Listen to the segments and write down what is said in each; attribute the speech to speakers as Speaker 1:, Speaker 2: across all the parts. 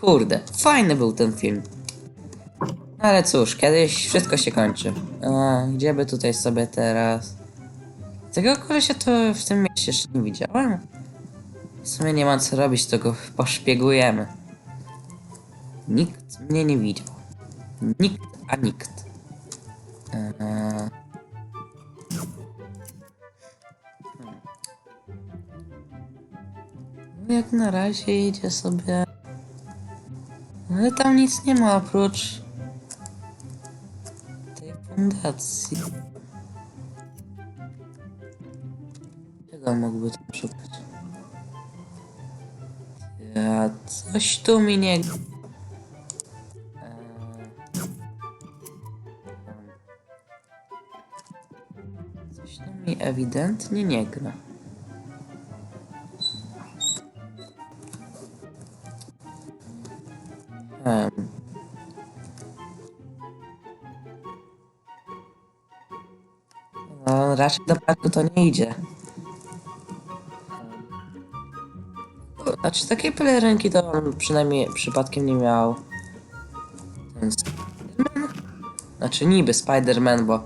Speaker 1: Kurde, fajny był ten film. Ale cóż, kiedyś wszystko się kończy. A, gdzie by tutaj sobie teraz? Tego kolesia to w tym mieście jeszcze nie widziałem. W sumie nie ma co robić, to go poszpiegujemy. Nikt mnie nie widział. Nikt, a nikt. Eee... Jak na razie idzie sobie. Ale tam nic nie ma oprócz tej fundacji. Czego mógłby tam szukać? Ja, coś tu mi nie. Eee, Coś tu mi ewidentnie nie gra. Raczej do parku to nie idzie. Znaczy, takiej pelerynki to on przynajmniej przypadkiem nie miał. Ten Spiderman? Znaczy, niby Spider-Man, bo...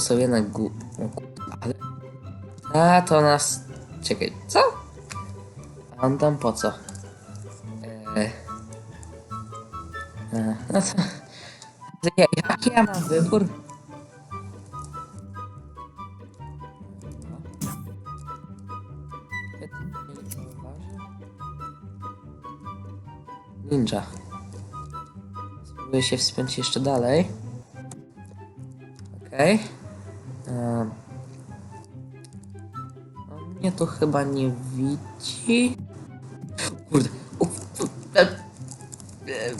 Speaker 1: to gó... o kurde, Ale... A, to nas... Czekaj, co? A on tam po co? Eee... Eee, no to... to ja, mam wybór? Ninja. Spróbuję się wspiąć jeszcze dalej. Okej. Em. On mnie tu chyba nie widzi. Kurde. U, u, e, e,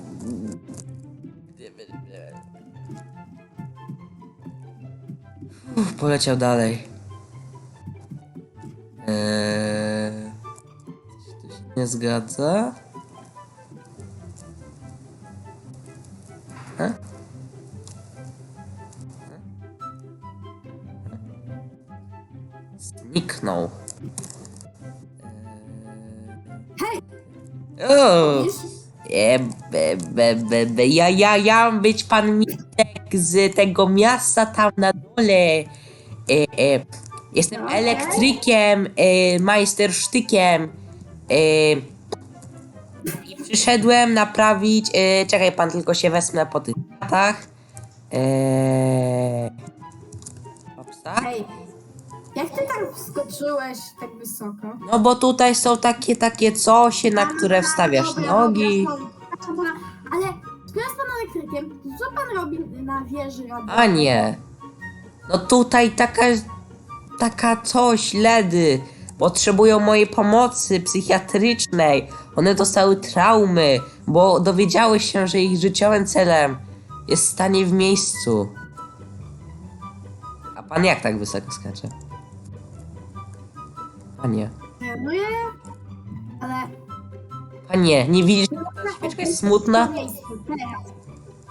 Speaker 1: poleciał dalej. Eee, coś się nie zgadza.
Speaker 2: Hej!
Speaker 1: O! E, be, be, be, be. Ja, ja, ja mam być pan Mitek z tego miasta tam na dole. E, e, jestem elektrykiem, e, majstersztykiem. E, I przyszedłem naprawić. E, czekaj, pan tylko się wesmę po tych latach. E.
Speaker 2: Hej, jak ty tam wskoczyłeś tak wysoko?
Speaker 1: No bo tutaj są takie, takie cosie, na które wstawiasz
Speaker 2: dobra,
Speaker 1: nogi.
Speaker 2: dobra, dobra, dobra. Ale skoro jest pan elektrykiem, to co pan robi na wieży?
Speaker 1: A nie. No tutaj taka, taka coś, ledy. Potrzebują mojej pomocy psychiatrycznej. One dostały traumy, bo dowiedziały się, że ich życiowym celem jest stanie w miejscu. A pan jak tak wysoko skacze? Panie.
Speaker 2: Nie, no ja, ale...
Speaker 1: Panie, nie widzisz, że ta świeczka jest smutna?
Speaker 2: Miejscu, teraz.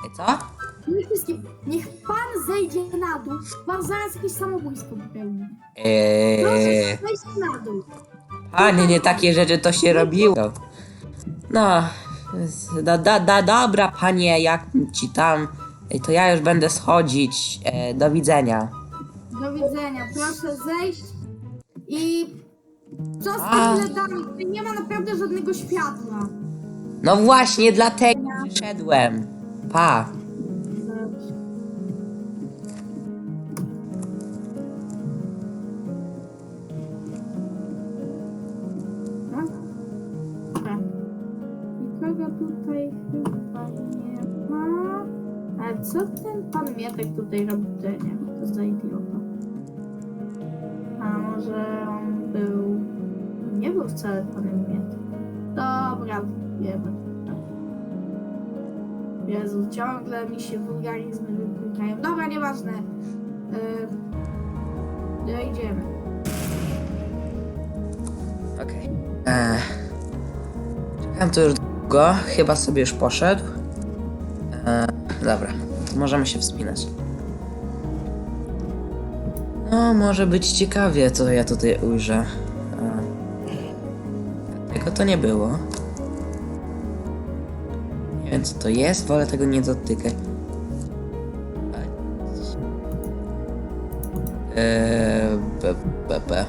Speaker 1: Ej, Co?
Speaker 2: Przede wszystkim, niech pan zejdzie na dół, pan zaraz jakieś samobójstwo popełni.
Speaker 1: Eee,
Speaker 2: Proszę zejść na dół.
Speaker 1: panie, nie takie rzeczy to się robiło. No, da, da, da, dobra, panie, jak ci tam, Ej, to ja już będę schodzić. E, do widzenia.
Speaker 2: Do widzenia, proszę zejść i... Co z
Speaker 1: A.
Speaker 2: tymi ledami? Tutaj nie ma naprawdę żadnego światła.
Speaker 1: No właśnie, dlatego przyszedłem. Pa.
Speaker 2: Dobra. Nikogo tutaj chyba nie ma. A co ten pan Mietek tutaj robi? To nie wiem, to za idiota. A może on był... Nie był wcale panem Mietek. Dobra, wiemy. Jezu, ciągle mi się wulgaryzmy wypłykają. Dobra, nieważne. Yy, idziemy.
Speaker 1: Okej. Okay. Czekałem tu już go, chyba sobie już poszedł. E, dobra, to możemy się wspinać. No, może być ciekawie, co ja tutaj ujrzę. Tego to nie było. Nie wiem, co to jest, wolę tego nie dotykać. Eee, b,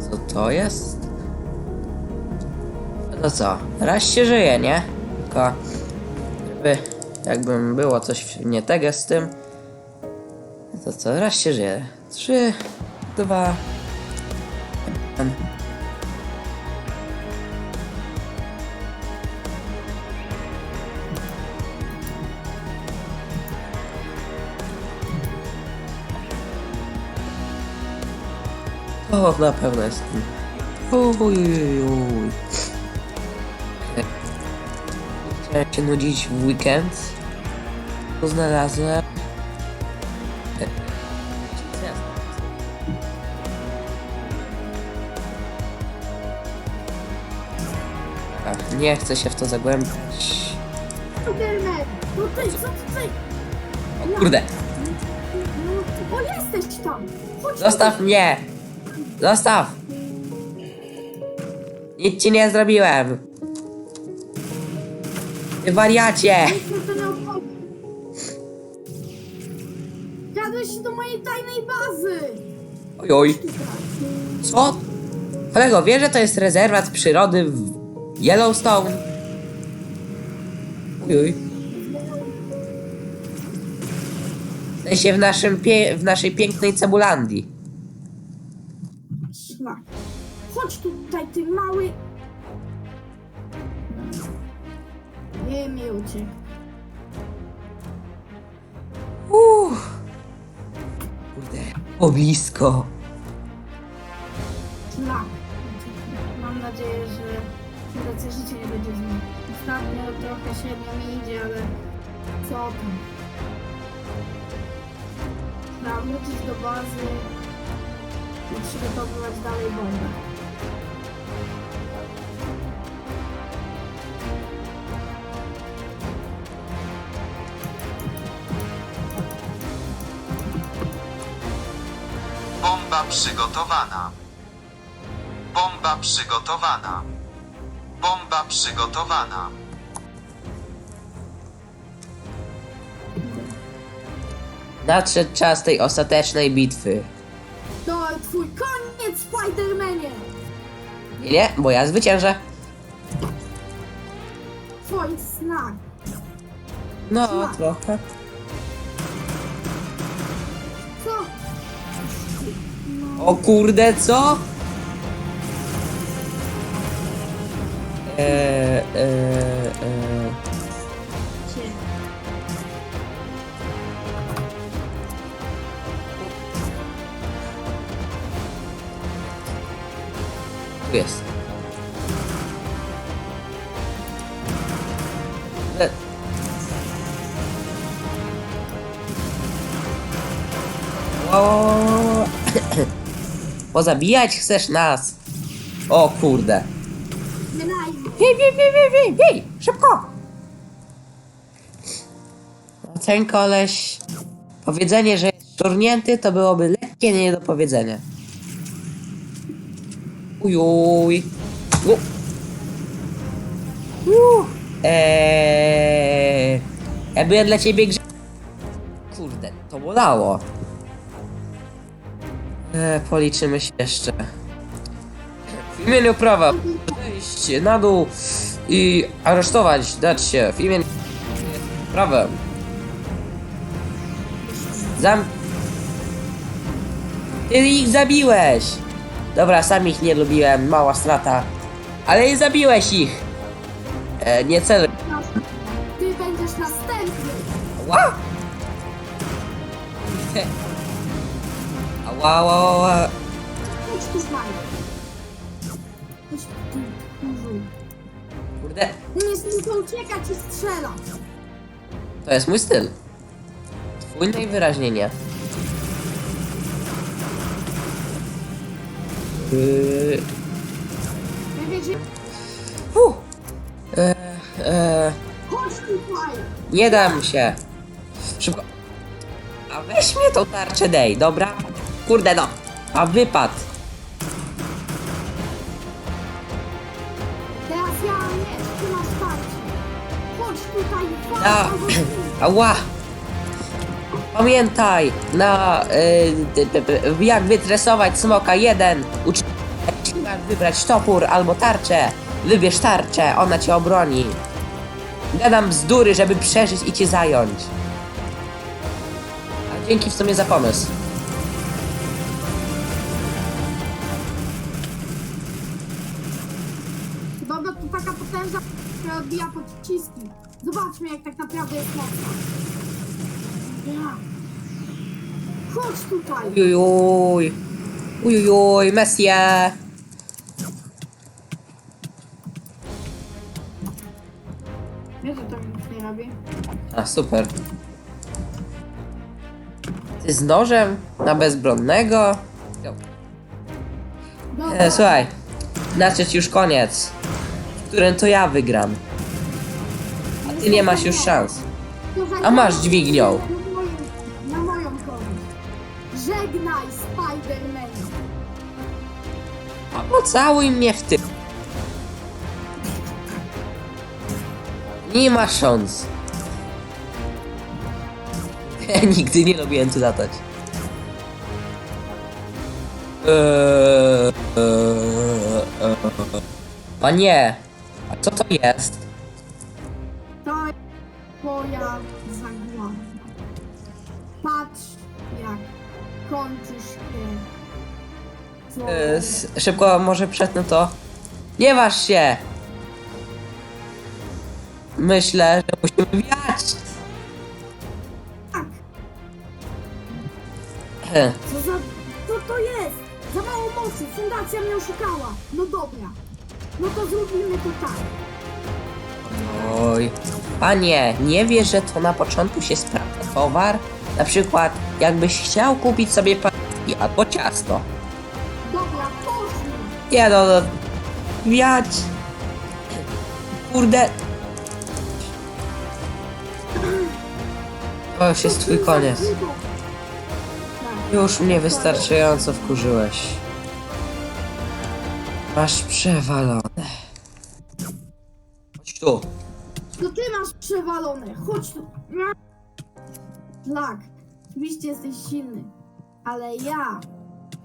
Speaker 1: co to jest? No co, raz się żyje, nie? Tylko, żeby, jakbym było coś nie tego z tym, to co, raz się żyje. Trzy, dwa, jeden. O, na pewno jest. Się nudzić weekend. To. Nie chcę się w to zagłębiać.
Speaker 2: No ty, co tutaj?
Speaker 1: O kurde,
Speaker 2: No, o, jesteś tam! Chodź
Speaker 1: zostaw mnie! Zostaw! Nic ci nie zrobiłem! Ty wariacie!
Speaker 2: tutaj. Jadłeś do mojej tajnej bazy!
Speaker 1: Ojoj. Co? Kolego, wiesz, że to jest rezerwat przyrody w Yellowstone? Ojoj. W sensie w, naszym pie- w naszej pięknej Cebulandii.
Speaker 2: Szlak. Chodź tutaj, ty mały... Nie mi uciekł.
Speaker 1: Uff. Kurde, o blisko.
Speaker 2: Życia nie będzie z nim. Ostatnio trochę średnio mi idzie, ale co tam? Trzeba wrócić do bazy i przygotowywać dalej bombę.
Speaker 3: Bomba przygotowana. Bomba przygotowana. Bomba przygotowana.
Speaker 1: Nadszedł czas tej ostatecznej bitwy.
Speaker 2: To twój koniec, Spidermanie!
Speaker 1: Nie, bo ja zwyciężę.
Speaker 2: Twój znak.
Speaker 1: No, trochę.
Speaker 2: Co?
Speaker 1: O kurde, co? Eee, eee.
Speaker 2: Cię.
Speaker 1: Tu jest. E. Pozabijać chcesz nas? O kurde. Bij, bij, bij, bij, bij, bij! Szybko! No, Ten koleś... Powiedzenie, że jest szurnięty, to byłoby lekkie nie do powiedzenia. Ujuj. U. U. Eee. Ja byłem dla ciebie grze... Kurde, to bolało. Eee, policzymy się jeszcze. W imieniu prawa zejść na dół i aresztować, dać się w imieniu prawem. Zam... Ty ich zabiłeś! Dobra, sam ich nie lubiłem, mała strata. Ale zabiłeś ich! E, nie celuj.
Speaker 2: Ty będziesz następny.
Speaker 1: Ła! Ała, ała, ała.
Speaker 2: Chodź tu, Spider. Chodź
Speaker 1: Kurde,
Speaker 2: Umiesz tylko uciekać i strzelać.
Speaker 1: to jest mój styl. Twój najwyraźniej nie. Yy,
Speaker 2: Ja wiecie...
Speaker 1: Fu. E, e,
Speaker 2: Chodź tutaj!
Speaker 1: nie dam się. Szybko. A weź mnie tą tarczę dej, dobra? Kurde no. A wypad.
Speaker 2: Tutaj, chodź!
Speaker 1: A,
Speaker 2: albo nie.
Speaker 1: ała. Pamiętaj na y, jak wytresować smoka jeden. Ucz jak wybrać topór albo tarczę. Wybierz tarczę, ona cię obroni. Gadam bzdury, żeby przeżyć i cię zająć. A dzięki w sumie za pomysł.
Speaker 2: Odbija pociski. Zobaczmy, jak tak naprawdę jest. Ja. Chodź tutaj!
Speaker 1: Ujujuj. Ujujuj, Messie.
Speaker 2: Wiesz, że to nic nie robi?
Speaker 1: A, super. Ty z nożem na bezbronnego?
Speaker 2: Dobra.
Speaker 1: E, słuchaj, znaczyć już koniec, którym to ja wygram. A ty nie masz już szans. A masz
Speaker 2: na
Speaker 1: dźwignią.
Speaker 2: moją- Na moją korzyść. Żegnaj, Spider-Man!
Speaker 1: A pocałuj mnie w ty. Nie ma szans. Nigdy nie lubiłem tu latać. Eee, eee, eee. Panie, a co to jest?
Speaker 2: To jest twoja zagłada. Patrz, jak kończysz się.
Speaker 1: S- Szybko, może przetnę to. Nie waż się! Myślę, że musimy wiać.
Speaker 2: Tak, co za... Co to jest? Za mało mocy, fundacja mnie oszukała. No dobra. No to zrobimy to tak.
Speaker 1: Oj. Panie, nie wiesz, że to na początku się sprawdza towar? Na przykład, jakbyś chciał kupić sobie paski albo ciasto.
Speaker 2: Dobra, poszli.
Speaker 1: Nie no, no. Wiać. Kurde. To już jest twój koniec. Już mnie wystarczająco wkurzyłeś. Masz przewalone. Chodź tu.
Speaker 2: To ty masz przewalone. Chodź tu. Tak. Oczywiście jesteś silny. Ale ja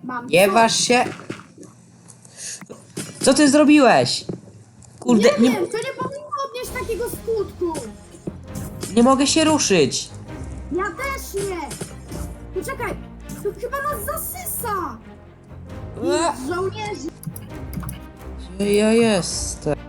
Speaker 2: mam.
Speaker 1: Nie waż się. Co ty zrobiłeś? Kurde,
Speaker 2: Nie
Speaker 1: nie,
Speaker 2: wiem, to nie powinno odnieść takiego skutku.
Speaker 1: nie mogę się ruszyć.
Speaker 2: Ja też nie. Poczekaj, to chyba nas zasysa.
Speaker 1: Ua,
Speaker 2: Żołnierzy.
Speaker 1: Gdzie ja jestem?